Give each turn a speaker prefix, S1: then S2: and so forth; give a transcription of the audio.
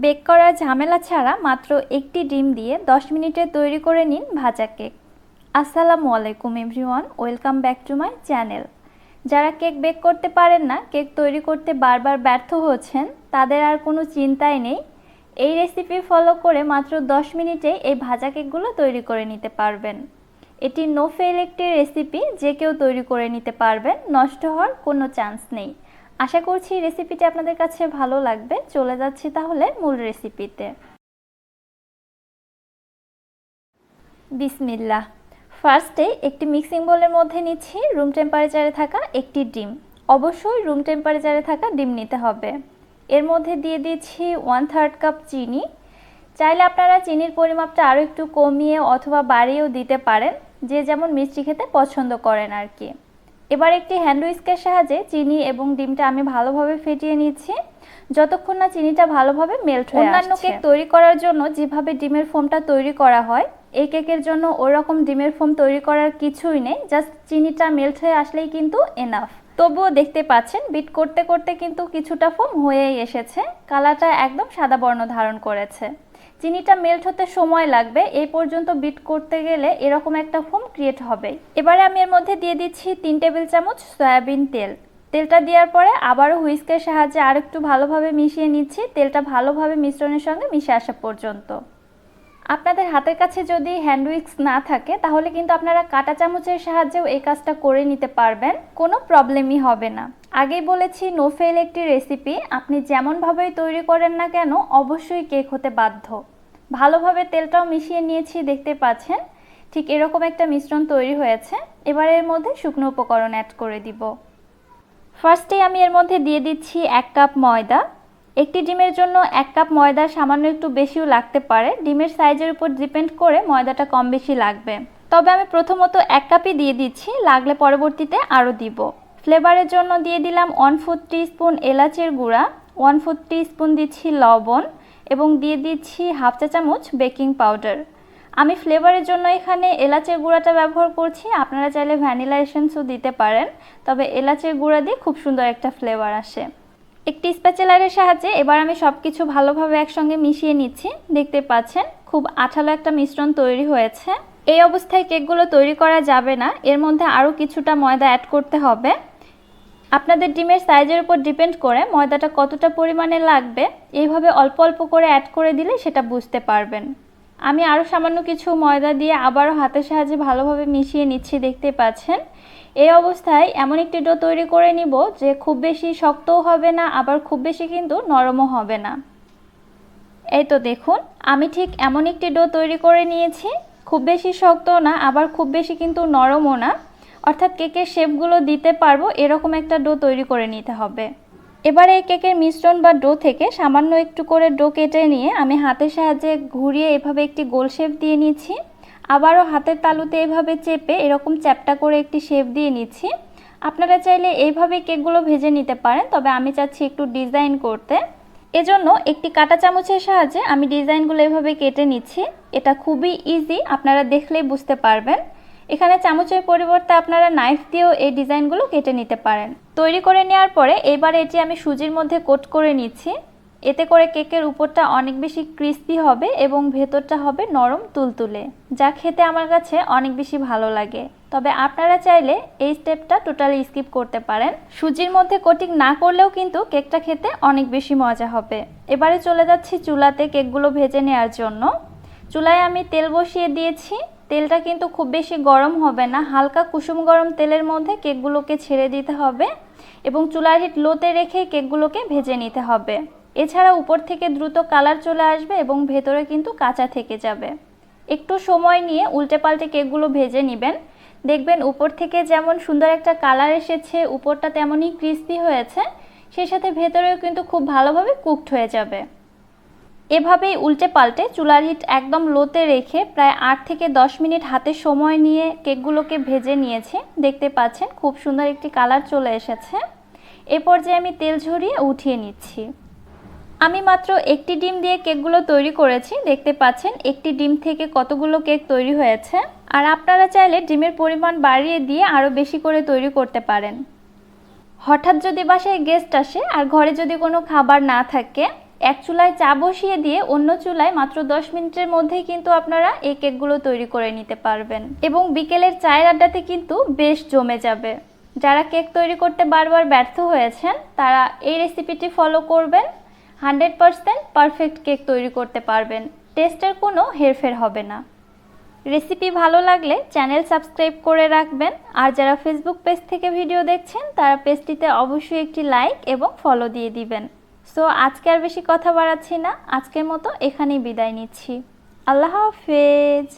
S1: Bake করার ঝামেলা ছাড়া মাত্র একটি ডিম দিয়ে 10 মিনিটে তৈরি করে নিন ভাজা কেক। আসসালামু আলাইকুম everyone, welcome back to my channel. যারা কেক বেক করতে পারেন না, কেক তৈরি করতে বারবার ব্যর্থ হচ্ছেন, তাদের আর কোনো চিন্তাই নেই। এই রেসিপি ফলো করে মাত্র 10 মিনিটে এই ভাজা কেকগুলো তৈরি করে নিতে পারবেন। এটি নো ফেল একটি রেসিপি যে কেউ তৈরি করে নিতে পারবেন, নষ্ট হওয়ার কোনো চান্স নেই। আশা করছি রেসিপিটি আপনাদের কাছে ভালো লাগবে। চলে যাচ্ছি তাহলে মূল রেসিপিতে বিসমিল্লাহ। ফার্স্টে একটি মিক্সিং বোলের মধ্যে নিচ্ছি। রুম টেম্পারেচারে থাকা একটি ডিম। অবশ্যই রুম টেম্পারেচারে থাকা ডিম নিতে হবে। এর মধ্যে দিয়ে দিচ্ছি ওয়ান থার্ড কাপ চিনি। চাইলে আপনারা চিনির পরিমাপটা আরও একটু কমিয়ে অথবা বাড়িয়েও দিতে পারেন। যে যেমন মিষ্টি খেতে পছন্দ করেন আর কি। এবার একটি হ্যান্ড উইস্কের সাহায্যে চিনি এবং ডিমটা আমি ভালোভাবে ফেটিয়ে নিচ্ছি। যতক্ষণ না চিনিটা ভালোভাবে মেল্ট হয়ে অন্যান্য কেক তৈরি করার জন্য যেভাবে ডিমের ফোমটা তৈরি করা হয় এই কেকের জন্য ওরকম ডিমের ফোম তৈরি করার কিছুই নেই, জাস্ট চিনিটা মেল্ট হয়ে আসলেই কিন্তু এনাফ তবুও দেখতে পাচ্ছেন বিট করতে করতে কিন্তু কিছুটা ফোম হয়েই এসেছে, কালারটা একদম সাদা বর্ণ ধারণ করেছে। চিনিটা মেল্ট হতে সময় লাগবে, এই পর্যন্ত বিট করতে গেলে এরকম একটা ফোম ক্রিয়েট হবে এবারে আমি এর মধ্যে দিয়ে দিচ্ছি তিন টেবিল চামচ সয়াবিন তেল। তেলটা দেওয়ার পরে আবারও হুইস্কের সাহায্যে আরেকটু ভালোভাবে মিশিয়ে নিচ্ছি, তেলটা ভালোভাবে মিশ্রণের সঙ্গে মিশে আসা পর্যন্ত। আপনাদের হাতের কাছে যদি হ্যান্ড উইক্স না থাকে, তাহলে কিন্তু আপনারা কাটা চামচের সাহায্যেও এই কাজটা করে নিতে পারবেন। কোনো প্রবলেমই হবে না। আগেই বলেছি নো ফেল একটি রেসিপি আপনি যেমনভাবেই তৈরি করেন না কেন, অবশ্যই কেক হতে বাধ্য। ভালোভাবে তেলটাও মিশিয়ে নিয়েছি, দেখতে পাচ্ছেন? ঠিক এরকম একটা মিশ্রণ তৈরি হয়েছে। এবার এর মধ্যে শুকনো উপকরণ অ্যাড করে দিব। ফার্স্টে আমি এর মধ্যে দিয়ে দিচ্ছি এক কাপ ময়দা। একটি ডিমের জন্য এক কাপ ময়দা সামান্য একটু বেশিও লাগতে পারে। ডিমের সাইজের উপর ডিপেন্ড করে ময়দাটা কম বেশি লাগবে। তবে আমি প্রথমত এক কাপই দিয়ে দিচ্ছি, লাগলে পরবর্তীতে আরও দিব। ফ্লেভারের জন্য দিয়ে দিলাম ওয়ান ফোর স্পুন এলাচের গুঁড়া, ওয়ান ফোর স্পুন দিচ্ছি লবণ এবং দিয়ে দিচ্ছি হাফ চা চামচ বেকিং পাউডার। আমি ফ্লেভারের জন্য এখানে এলাচের গুঁড়াটা ব্যবহার করছি, আপনারা চাইলে ভ্যানিলা এসেন্সও দিতে পারেন। তবে এলাচের গুঁড়া দিয়ে খুব সুন্দর একটা ফ্লেভার আসে। একটি স্প্যাচেলারের সাহায্যে এবার আমি সব কিছু ভালোভাবে একসঙ্গে মিশিয়ে নিচ্ছি। দেখতে পাচ্ছেন, খুব আঠালো একটা মিশ্রণ তৈরি হয়েছে। এই অবস্থায় কেকগুলো তৈরি করা যাবে না, এর মধ্যে আরও কিছুটা ময়দা অ্যাড করতে হবে। আপনাদের ডিমের সাইজের উপর ডিপেন্ড করে ময়দাটা কতটা পরিমাণে লাগবে এইভাবে অল্প অল্প করে অ্যাড করে দিলে সেটা বুঝতে পারবেন। আমি আরও সামান্য কিছু ময়দা দিয়ে আবারও হাতের সাহায্যে ভালোভাবে মিশিয়ে নিচ্ছি, দেখতে পাচ্ছেন? এই অবস্থায় এমন একটি ডো তৈরি করে নিব যে খুব বেশি শক্তও হবে না, আবার খুব বেশি কিন্তু নরমও হবে না। এই তো দেখুন, আমি ঠিক এমন একটি ডো তৈরি করে নিয়েছি, খুব বেশি শক্তও না, আবার খুব বেশি কিন্তু নরমও না। অর্থাৎ কেকের শেপগুলো দিতে পারব, এরকম একটা ডো তৈরি করে নিতে হবে। এবার এই কেকের মিশ্রণ বা ডো থেকে সামান্য একটু করে ডো কেটে নিয়ে আমি হাতের সাহায্যে ঘুরিয়ে এভাবে একটি গোল শেপ দিয়ে নিচ্ছি। আবারও হাতের তালুতে এভাবে চেপে এরকম চ্যাপটা করে একটি শেপ দিয়ে নিচ্ছি। আপনারা চাইলে এইভাবে কেকগুলো ভেজে নিতে পারেন, তবে আমি চাচ্ছি একটু ডিজাইন করতে। এজন্য একটি কাটা চামচের সাহায্যে আমি ডিজাইনগুলো এভাবে কেটে নিচ্ছি। এটা খুবই ইজি আপনারা দেখলেই বুঝতে পারবেন। এখানে চামচের পরিবর্তে আপনারা নাইফ দিয়েও এই ডিজাইনগুলো কেটে নিতে পারেন। তৈরি করে নেওয়ার পরে এবার এটি আমি সুজির মধ্যে কোট করে নিচ্ছি। এতে করে কেকের উপরটা অনেক বেশি ক্রিস্পি হবে এবং ভেতরটা হবে নরম তুলতুলে, যা খেতে আমার কাছে অনেক বেশি ভালো লাগে। তবে আপনারা চাইলে এই স্টেপটা টোটালি স্কিপ করতে পারেন। সুজির মধ্যে কোটিং না করলেও কিন্তু কেকটা খেতে অনেক বেশি মজা হবে। এবারে চলে যাচ্ছি চুলাতে কেকগুলো ভেজে নেওয়ার জন্য। চুলায় আমি তেল বসিয়ে দিয়েছি। তেলটা কিন্তু খুব বেশি গরম হবে না। হালকা কুসুম গরম তেলের মধ্যে কেকগুলোকে ছেড়ে দিতে হবে এবং চুলার হিট লোতে রেখে কেকগুলোকে ভেজে নিতে হবে। এছাড়া উপর থেকে দ্রুত কালার চলে আসবে এবং ভেতরে কিন্তু কাঁচা থেকে যাবে। একটু সময় নিয়ে উল্টে পাল্টে কেকগুলো ভেজে নেবেন। দেখবেন উপর থেকে যেমন সুন্দর একটা কালার এসেছে, উপরটা তেমনই ক্রিস্পি হয়েছে, সেই সাথে ভেতরেও কিন্তু খুব ভালোভাবে কুকড হয়ে যাবে। এভাবেই উল্টে পাল্টে চুলার হিট একদম লোতে রেখে প্রায় আট থেকে দশ মিনিট হাতে সময় নিয়ে কেকগুলোকে ভেজে নিয়েছি। দেখতে পাচ্ছেন, খুব সুন্দর একটি কালার চলে এসেছে। এ পর্যায়ে আমি তেল ঝরিয়ে উঠিয়ে নিচ্ছি। আমি মাত্র একটি ডিম দিয়ে কেকগুলো তৈরি করেছি। দেখতে পাচ্ছেন, একটি ডিম থেকে কতগুলো কেক তৈরি হয়েছে। আর আপনারা চাইলে ডিমের পরিমাণ বাড়িয়ে দিয়ে আরও বেশি করে তৈরি করতে পারেন। হঠাৎ যদি বাসায় গেস্ট আসে আর ঘরে যদি কোনো খাবার না থাকে এক চুলায় চা বসিয়ে দিয়ে অন্য চুলায় মাত্র দশ মিনিটের মধ্যেই কিন্তু আপনারা এই কেকগুলো তৈরি করে নিতে পারবেন। এবং বিকেলের চায়ের আড্ডাতে কিন্তু বেশ জমে যাবে। যারা কেক তৈরি করতে বারবার ব্যর্থ হয়েছেন, তারা এই রেসিপিটি ফলো করবেন। হান্ড্রেড পারসেন্ট পারফেক্ট কেক তৈরি করতে পারবেন। টেস্টের কোনো হেরফের হবে না। রেসিপি ভালো লাগলে চ্যানেল সাবস্ক্রাইব করে রাখবেন। আর যারা ফেসবুক পেজ থেকে ভিডিও দেখছেন, তারা পেজটিতে অবশ্যই একটি লাইক এবং ফলো দিয়ে দিবেন। সো আজকে আর বেশি কথা বাড়াচ্ছি না। আজকের মতো এখানেই বিদায় নিচ্ছি। আল্লাহ হাফেজ।